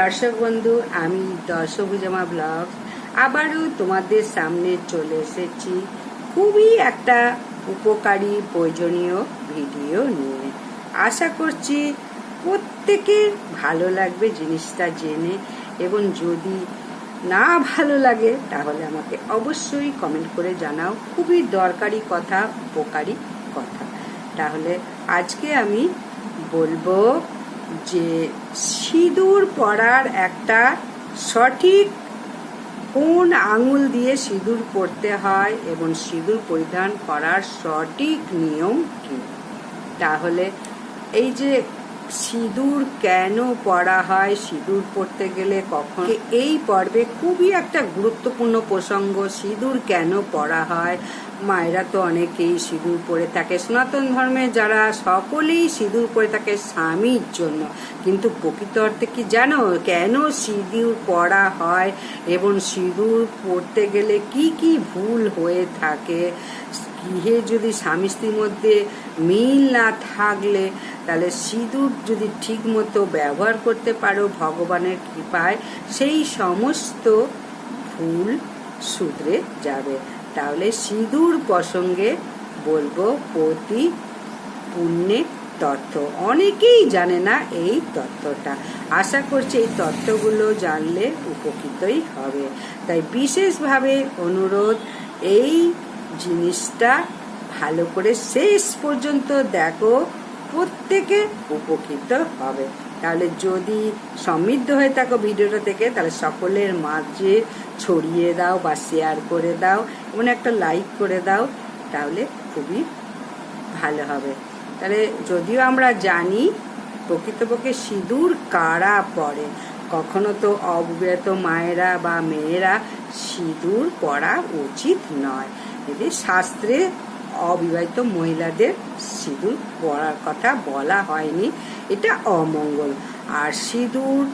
দর্শক বন্ধু, আমি দর্শভুজামা ব্লগ। আবারও তোমাদের সামনে চলে এসেছি খুবই একটা উপকারী প্রয়োজনীয় ভিডিও নিয়ে। আশা করছি প্রত্যেকের ভালো লাগবে জিনিসটা জেনে এবং যদি না ভালো লাগে, তাহলে আমাকে অবশ্যই কমেন্ট করে জানাও। খুবই দরকারি কথা, উপকারী কথা। তাহলে আজকে আমি বলব যে সিঁদুর পরার একটা সঠিক কোন আঙুল দিয়ে সিঁদুর পরতে হয় এবং সিঁদুর পরিধান করার সঠিক নিয়ম কি? তাহলে এই যে সিঁদুর কেন পরা হয়? সিঁদুর পরতে গেলে কখন? এই পর্বে খুবই একটা গুরুত্বপূর্ণ প্রসঙ্গ, সিঁদুর কেন পরা হয়? মায়েরা তো অনেকেই সিঁদুর পরে থাকে। সনাতন ধর্মে যারা সকলেই সিঁদুর পরে থাকে স্বামীর জন্য। কিন্তু প্রকৃত অর্থে কি জানো? কেন সিঁদুর পরা হয়? এবং সিঁদুর পরতে গেলে কি কি ভুল হয়ে থাকে? গৃহে যদি স্বামী স্ত্রীর মধ্যে মিল না থাকলে, তাহলে সিঁদুর যদি ঠিক মতো ব্যবহার করতে পারো ভগবানের কৃপায়, সেই সমস্ত ভুল শুধরে যাবে। তাহলে সিঁদুর প্রসঙ্গে বলব প্রতি পুণ্যের তথ্য অনেকেই জানে না এই তথ্যটা আশা করছি এই তথ্যগুলো জানলে উপকৃতই হবে। তাই বিশেষভাবে অনুরোধ, এই জিনিসটা ভালো করে শেষ পর্যন্ত দেখো, প্রত্যেকে উপকৃত হবে। তাহলে যদি সমৃদ্ধ হয়ে থাকো ভিডিওটা থেকে তাহলে সকলের মাঝে ছড়িয়ে দাও বা শেয়ার করে দাও, এবং একটা লাইক করে দাও, তাহলে খুবই ভালো হবে। তাহলে যদিও আমরা জানি প্রকৃতপক্ষে সিঁদুর কারা পরে, কখনো তো অবিবাহিত মায়েরা বা মেয়েরা সিঁদুর পরা উচিত নয়। এদের শাস্ত্রে অবিবাহিত মহিলাদের সিঁদুর পরার কথা বলা হয়নি। এটা অমঙ্গল। আর সিঁদুর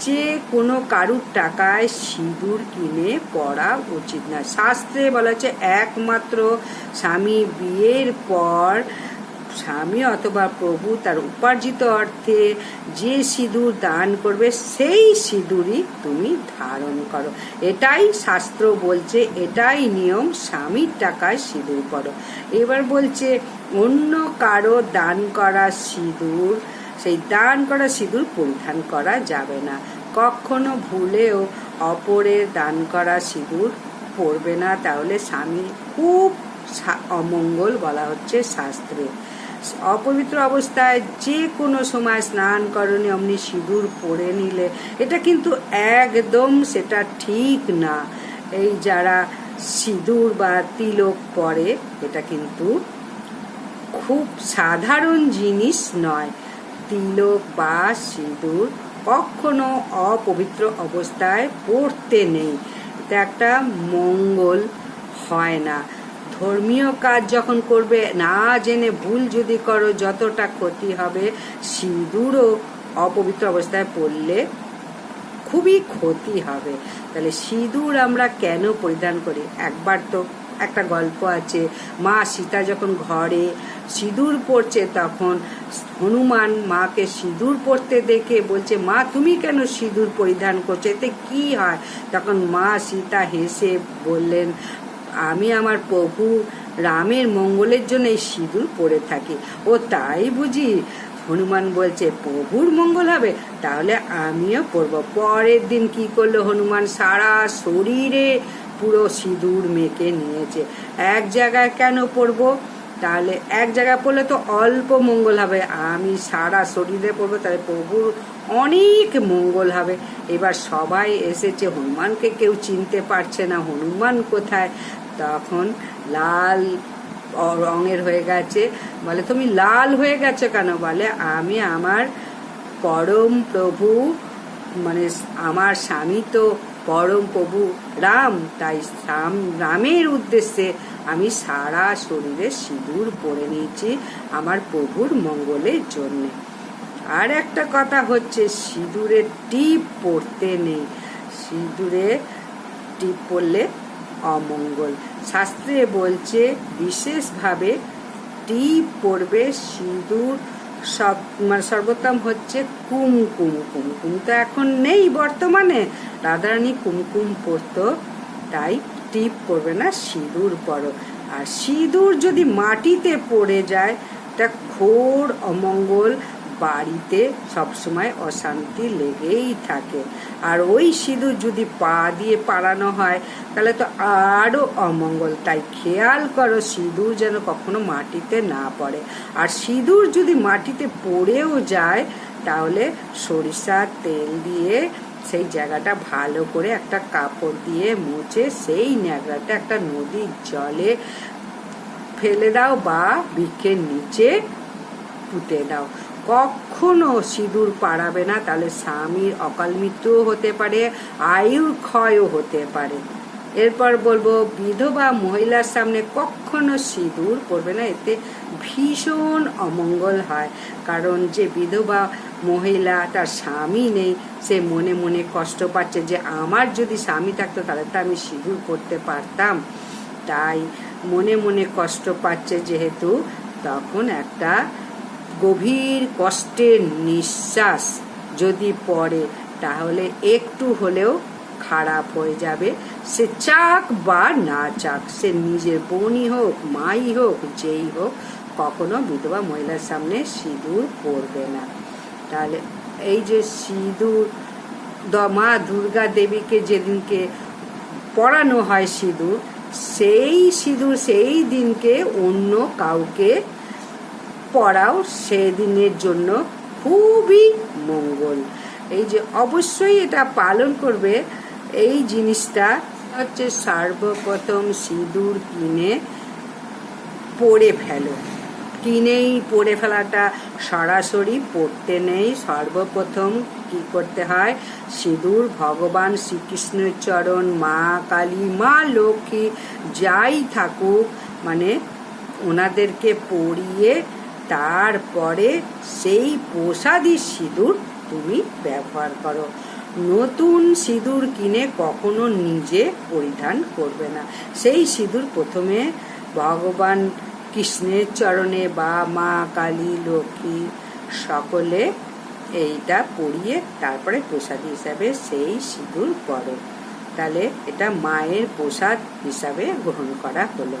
যে কোনো কারুর টাকায় সিঁদুর কিনে পড়া উচিত না শাস্ত্রে বলা হচ্ছে, একমাত্র স্বামী বিয়ের পর স্বামী অথবা প্রভু তার উপার্জিত অর্থে যে সিঁদুর দান করবে, সেই সিঁদুরই তুমি ধারণ করো। এটাই শাস্ত্র বলছে, এটাই নিয়ম, স্বামীর টাকায় সিঁদুর করো এবার বলছে, অন্য কারও দান করা সিঁদুর, সেই দান করা সিঁদুর পরিধান করা যাবে না। কখনো ভুলেও অপরের দান করা সিঁদুর পরবে না। তাহলে স্বামী খুব অমঙ্গল বলা হচ্ছে শাস্ত্রে। অপবিত্র অবস্থায় যে কোনো সময় স্নান করণে অমনি সিঁদুর পরে নিলে, এটা কিন্তু একদম সেটা ঠিক না। এই যারা সিঁদুর বা তিলক পরে, এটা কিন্তু খুব সাধারণ জিনিস নয়। তিলক বা সিঁদুর কখনো অপবিত্র অবস্থায় পড়তে নেই। এটা একটা মঙ্গল হয় না। ধর্মীয় কাজ যখন করবে, না জেনে ভুল যদি করো, যতটা ক্ষতি হবে, সিঁদুরও অপবিত্র অবস্থায় পড়লে খুবই ক্ষতি হবে। তাহলে সিঁদুর আমরা কেন পরিধান করি? একবার তো একটা গল্প আছে, মা সীতা যখন ঘরে সিঁদুর পড়ছে, তখন হনুমান মাকে সিঁদুর পরতে দেখে বলছে, মা, তুমি কেন সিঁদুর পরিধান করছ? এতে কি হয়? তখন মা সীতা হেসে বললেন আমি আমার প্রভু রামের মঙ্গলের জন্য এই সিঁদুর পরে থাকি। ও তাই বুঝি? হনুমান বলছে, প্রভুর মঙ্গল হবে, তাহলে আমিও পরব পরের দিন কি করল হনুমান? সারা শরীরে পুরো সিঁদুর মেখে নিয়েছে। এক জায়গায় কেন পরবো? তাহলে এক জায়গায় পড়লে তো অল্প মঙ্গল হবে। আমি সারা শরীরে পড়ব, তাহলে প্রভুর অনেক মঙ্গল হবে। এবার সবাই এসেছে, হনুমানকে কেউ চিনতে পারছে না, হনুমান কোথায়? তখন লাল রঙের হয়ে গেছে। বলে, তুমি লাল হয়ে গেছো কেন? বলে, আমি আমার পরম প্রভু মানে আমার স্বামী তো পরম প্রভু রাম, তাই রাম রামের উদ্দেশ্যে আমি সারা শরীরে সিঁদুর পরে নিয়েছি আমার প্রভুর মঙ্গলের জন্যে। আর একটা কথা হচ্ছে সিঁদুরে টিপ পড়তে নেই। সিঁদুরে টিপ পড়লে অমঙ্গল। শাস্ত্রে বলছে, বিশেষভাবে টিপ পড়বে সিঁদুর সব মানে সর্বোত্তম হচ্ছে কুমকুম কুমকুম তো এখন নেই বর্তমানে। রাধারানী কুমকুম পরতো তাই টিপ করবে না, সিঁদুর পরো। আর সিঁদুর যদি মাটিতে পড়ে যায় এটা ঘোর অমঙ্গল। বাড়িতে সবসময় অশান্তি লেগেই থাকে। আর ওই সিঁদুর যদি পা দিয়ে পাড়ানো হয়, তাহলে তো আরও অমঙ্গল। তাই খেয়াল করো, সিঁদুর যেন কখনো মাটিতে না পড়ে। আর সিঁদুর যদি মাটিতে পড়েও যায়, তাহলে সরিষার তেল দিয়ে সেই জায়গাটা ভালো করে একটা কাপড় দিয়ে মুছে, সেই ন্যাকড়াটা একটা নদীর জলে ফেলে দাও বা বৃক্ষের নিচে পুঁতে দাও। কখনো সিঁদুর পাড়াবে না, তাহলে স্বামীর অকাল মৃত্যুও হতে পারে, আয়ুর ক্ষয়ও হতে পারে। এরপর বলব, বিধবা মহিলার সামনে কখনো সিঁদুর পরবে না, এতে ভীষণ অমঙ্গল হয়। কারণ যে বিধবা মহিলা, তার স্বামী নেই, সে মনে মনে কষ্ট পাচ্ছে যে আমার যদি স্বামী থাকতো, তাহলে তো আমি সিঁদুর করতে পারতাম। তাই মনে মনে কষ্ট পাচ্ছে যেহেতু তখন একটা গভীর কষ্টের নিঃশ্বাস যদি পড়ে, তাহলে একটু হলেও খারাপ হয়ে যাবে। সে চাক বা না চাক, সে নিজের বোনই হোক, মাই হোক, যেই হোক, কখনো বিধবা মহিলার সামনে সিঁদুর পরবে না। তাহলে এই যে সিঁদুর মা দুর্গা দেবীকে যেদিনকে পড়ানো হয় সিঁদুর, সেই সিঁদুর, সেই দিনকে অন্য কাউকে পড়াও সেদিনের জন্য খুবই মঙ্গল। এই যে অবশ্যই এটা পালন করবে, এই জিনিসটা হচ্ছে সর্বপ্রথম সিঁদুর কিনে পড়ে ফেলো। কিনেই পড়ে ফেলাটা সরাসরি পড়তে নেই, সর্বপ্রথম কি করতে হয়? সিঁদুর ভগবান শ্রীকৃষ্ণের চরণ, মা কালী, মা লক্ষ্মী, যাই থাকুক মানে ওনাদেরকে পড়িয়ে তারপরে সেই প্রসাদী সিঁদুর তুমি ব্যবহার করো। নতুন সিঁদুর কিনে কখনো নিজে পরিধান করবে না। সেই সিঁদুর প্রথমে ভগবান কৃষ্ণের চরণে বা মা কালী লক্ষ্মী সকলে এইটা পরিয়ে তারপরে প্রসাদ হিসাবে সেই সিঁদুর পরে। তাহলে এটা মায়ের প্রসাদ হিসাবে গ্রহণ করা হলো।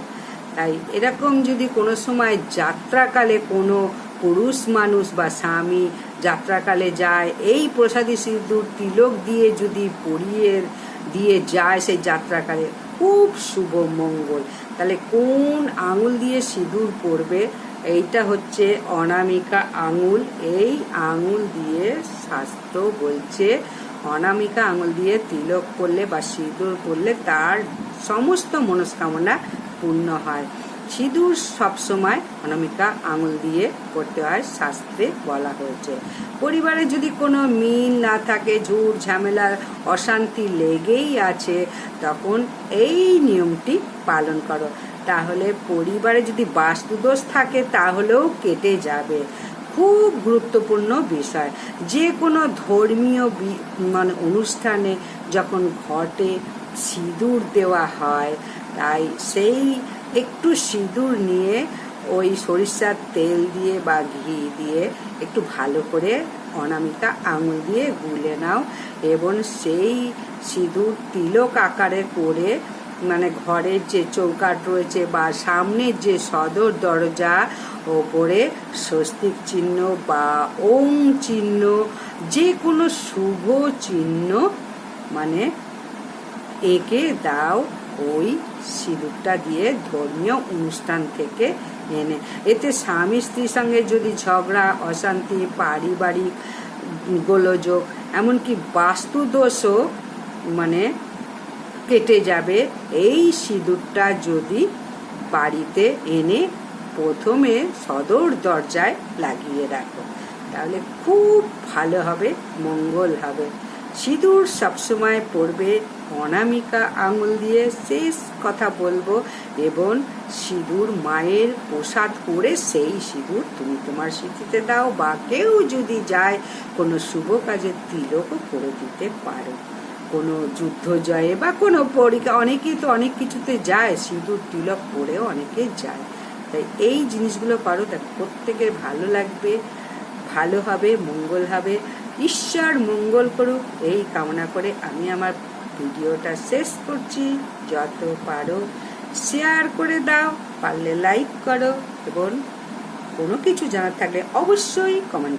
তাই এরকম যদি কোনো সময় যাত্রাকালে কোনো পুরুষ মানুষ বা স্বামী যাত্রাকালে যায়, এই প্রসাদী সিঁদুর তিলক দিয়ে যদি পরিয়ে, দিয়ে যায় সেই যাত্রাকালে, খুব শুভ মঙ্গল। তাহলে কোন আঙুল দিয়ে সিঁদুর পরবে? এইটা হচ্ছে অনামিকা আঙুল। এই আঙুল দিয়ে শাস্ত্র বলছে, অনামিকা আঙুল দিয়ে তিলক করলে বা সিঁদুর করলে তার সমস্ত মনস্কামনা পূর্ণ হয়। সিঁদুর সবসময় অনামিকা আঙুল দিয়ে করতে হয় শাস্ত্রে বলা হয়েছে। পরিবারে যদি কোনো মিল না থাকে ঝুট ঝামেলা, অশান্তি লেগেই আছে, তখন এই নিয়মটি পালন করো। তাহলে পরিবারে যদি বাস্তুদোষ থাকে, তাহলেও কেটে যাবে। খুব গুরুত্বপূর্ণ বিষয়। যে কোনো ধর্মীয় মানে অনুষ্ঠানে যখন ঘটে, সিঁদুর দেওয়া হয়, তাই সেই একটু সিঁদুর নিয়ে ওই সরিষার তেল দিয়ে বা ঘি দিয়ে একটু ভালো করে অনামিকা আঙুল দিয়ে গুলে নাও এবং সেই সিঁদুর তিলক আকারে করে মানে ঘরের যে চৌকাট রয়েছে বা সামনের যে সদর দরজা ওপরে স্বস্তিক চিহ্ন বা ওম চিহ্ন যে কোনো শুভ চিহ্ন মানে এঁকে দাও ওই সিঁদুরটা দিয়ে ধর্মীয় অনুষ্ঠান থেকে এনে। এতে স্বামী স্ত্রীর সঙ্গে যদি ঝগড়া, অশান্তি, পারিবারিক গোলযোগ, এমনকি বাস্তুদোষও মানে কেটে যাবে, এই সিঁদুরটা যদি বাড়িতে এনে প্রথমে সদর দরজায় লাগিয়ে রাখো, তাহলে খুব ভালো হবে, মঙ্গল হবে। সিঁদুর সবসময় পড়বে, অনামিকা আঙুল দিয়ে শেষ কথা বলব, এবং সিঁদুর মায়ের প্রসাদ করে সেই সিঁদুর তুমি তোমার স্মৃতিতে দাও, বা কেউ যদি যায়, কোনো শুভ কাজে তিলকও করে দিতে পারো। কোনো যুদ্ধ জয়ে বা কোনো পরীক্ষা, অনেকেই তো অনেক কিছুতে যায়, সিঁদুর, তিলক পরেও অনেকে যায়। তাই এই জিনিসগুলো পারো দেখ প্রত্যেকের ভালো লাগবে, ভালো হবে, মঙ্গল হবে। ঈশ্বর মঙ্গল করুক। এই কামনা করে আমি আমার ভিডিওটা শেষ করছি। যত পারো শেয়ার করে দাও, পারলে লাইক করো এবং কোনো কিছু জানার থাকলে অবশ্যই কমেন্ট